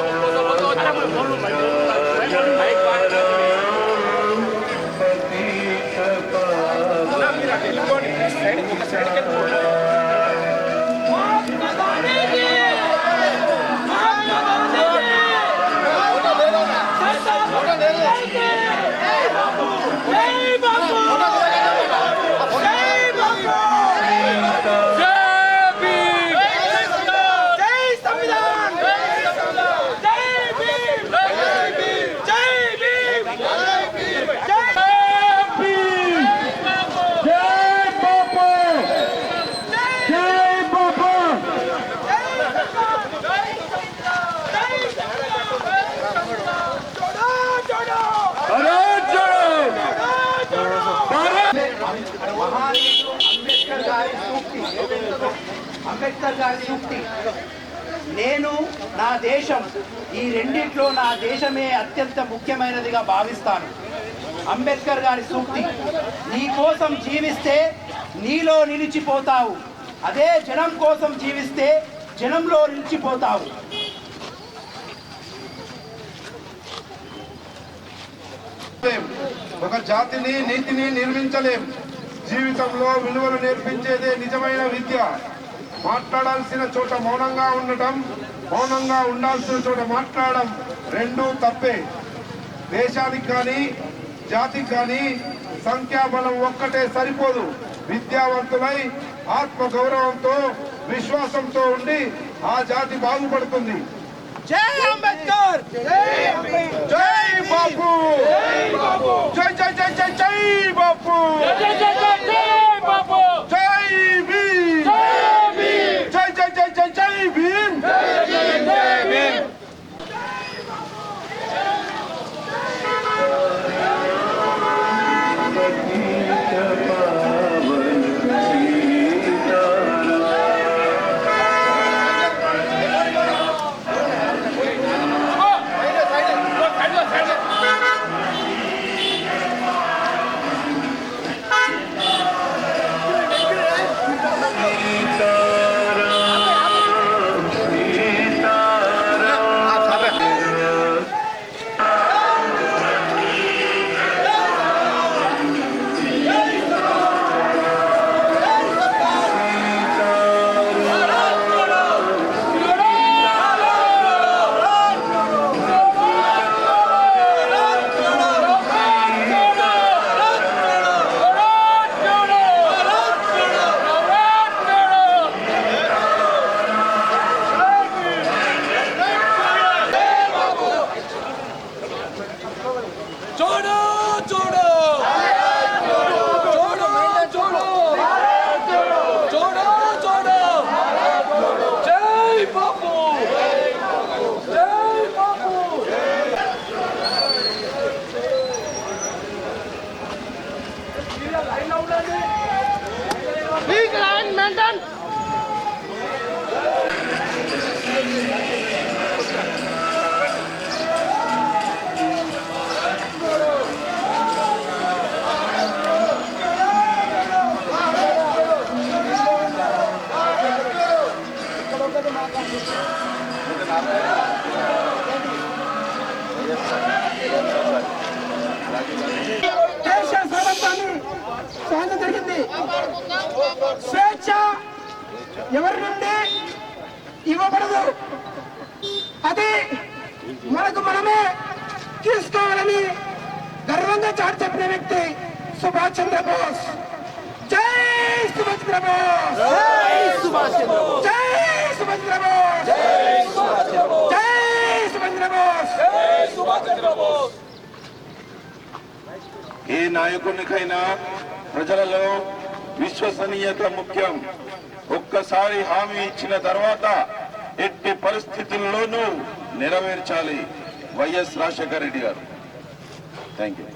ลงลงลงลงลงลงลงลงลง మహానీయుడు అంబేద్కర్ గారి సూక్తి అంబేద్కర్ గారి సూక్తి. నేను నా దేశం ఈ రెండిట్లో నా దేశమే అత్యంత ముఖ్యమైనదిగా భావిస్తాను. అంబేద్కర్ గారి సూక్తి నీ కోసం జీవిస్తే నీలో నిలిచిపోతావు. అదే జనం కోసం జీవిస్తే జనంలో నిలిచిపోతావు. ఒక జాతిని నీతిని నిర్మించలేము జీవితంలో విలువలు నేర్పించేదే నిజమైన విద్య. మాట్లాడాల్సిన చోట మౌనంగా ఉండటం మౌనంగా ఉండాల్సిన చోట మాట్లాడడం రెండూ తప్పే. దేశానికి కానీ జాతికి కానీ సంఖ్యాబలం ఒక్కటే సరిపోదు. విద్యావంతులై ఆత్మ గౌరవంతో విశ్వాసంతో ఉండి ఆ జాతి బాగుపడుతుంది. జై అంబేద్కర్! జై బాపు! జై జై జై జై జై బాపు! ఇవ్వబడదు అది మనకు మనమే తీసుకోవాలని గర్వంగా చాటి చెప్పిన వ్యక్తి సుభాష్ చంద్రబోస్ జై సుభాష్ చంద్రబోస్ జై సుభాష్ చంద్రబోస్ జై సుభాష్ చంద్రబోస్ జై సుభాష్ చంద్రబోస్ ఏ నాయకునికైనా ప్రజలలో విశ్వసనీయత ముఖ్యం ఒక్కసారి హామీ ఇచ్చిన తర్వాత ఎట్టి పరిస్థితుల్లోనూ నెరవేర్చాలి. వైఎస్ రాజశేఖర రెడ్డి గారు. థ్యాంక్ యూ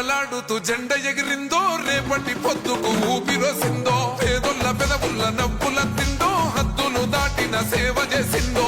రెపరెపలాడుతూ జెండ ఎగిరిందో రేపటి పొద్దుకు ఊపిరొసిందో పేదొల్ల పెదవుల్ల నవ్వుల తిందో హద్దులు దాటిన సేవ చేసిందో.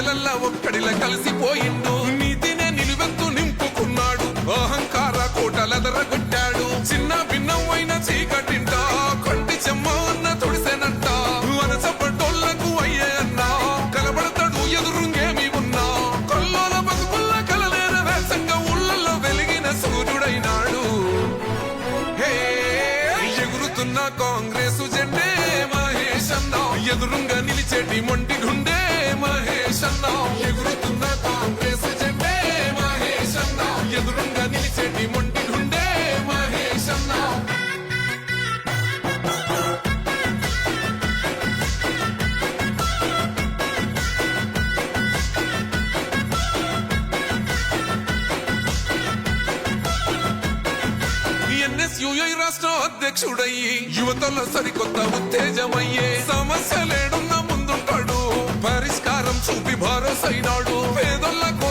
ప్రజలల్లా ఒక్కడిలా కలిసిపోయిండు. నీతినే నిలువెత్తు నింపుకున్నాడు. అహంకార కోటలెదరగొట్టాడు చిన్న భిన్నమైన చీకటింట కొంటి చెమ్మ అన్న తుడిసెనంట. వనసపడ్డోళ్ళకు అయ్యే అన్న కలబడతాడు ఎదురుంగేమి ఉన్నా. కొల్లోల బతుకుల్ల కలలేన వేసంగా ఊళ్ళల్లో వెలిగిన సూర్యుడైనాడు. హే ఎగురుతున్న కాంగ్రెస్ జెండే మహేష్ అన్న. ఎదురుంగా నిలిచేటి మొండి గుండె మహేష్ అన్న ఎగురుతున్న కాంగ్రెస్ జెండే మహేష్ అన్న ఎదురుంగా నిలిచేటి మొండి గుండె మహేష్ అన్న రాష్ట్ర అధ్యక్షుడయ్యి యువతలో సరికొత్త ఉత్తేజమయ్యే సమస్యలేడున్న చూపి భారసైనాడు పేదలకు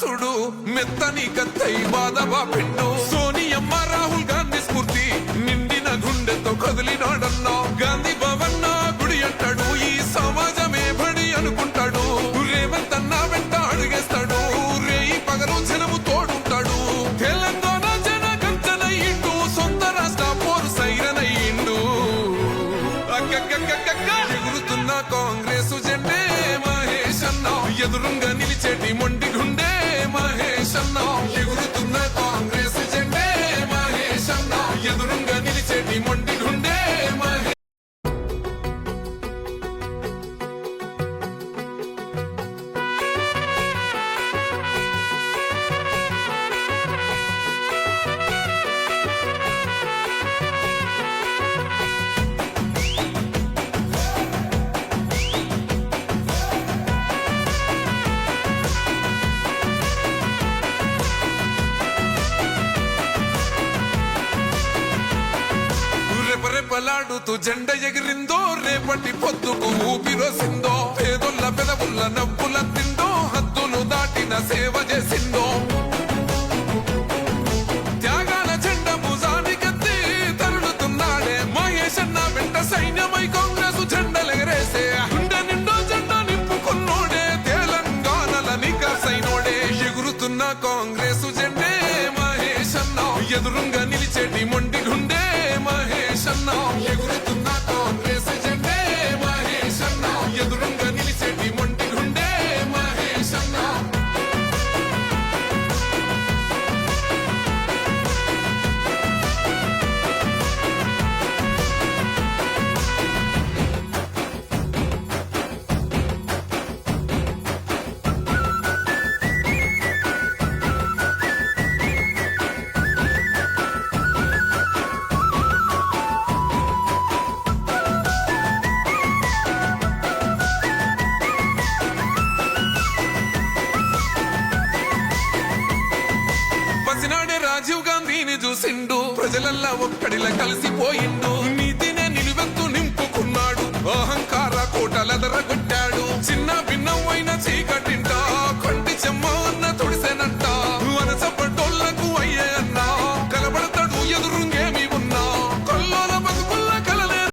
వారసుడు మెత్తని కత్తై బాధవా పెట్టు సోనియమ్మ రాహుల్ గాంధీ స్ఫూర్తి నిండిన గుండెతో కదిలినాడన్నా. గాంధీ భవన్ నా గుడి అంటాడు ఈ సమాజమే బడి అనుకుంటాడు. రేవంత్ అన్న వెంట అడిగేస్తాడు రేయి పగలు జనము తోడుంటాడు. తెలంగాణ జన కంచనయ్యిండు సొంత రాష్ట్ర పోరు సైరనయ్యిండు అక్కక్కక్కక్క ఎగురుతున్న కాంగ్రెస్ జెండే మహేష్ అన్న. ఎదురుంగా నిలిచేటి మొండి గుండె మహేష్ రెపరెపలాడుతూ జెండ ఎగిరిందో రేపటి పొద్దుకు ఊపిరొసిందో పేదొల్ల పెదవుల్ల నవ్వుల తిందో హద్దులు దాటిన సేవ చేసిందో. త్యాగాల జెండ భుజానికెత్తి తరుడుతున్నాడే మహేష్ వెంట సైన్యమై కాంగ్రెస్ జెండలెగరేసే గుండె నిండో జెండా నింపుకున్నోడే తెలంగాణల నికాసైనోడే ఎగురుతున్న కాంగ్రెస్ చూసిండు. ప్రజలల్లా ఒక్కడిలా కలిసిపోయిండు. నీతినే నిలువెత్తు నింపుకున్నాడు. అహంకార కోటలదరగొట్టాడు చిన్న భిన్నమైన చీకటి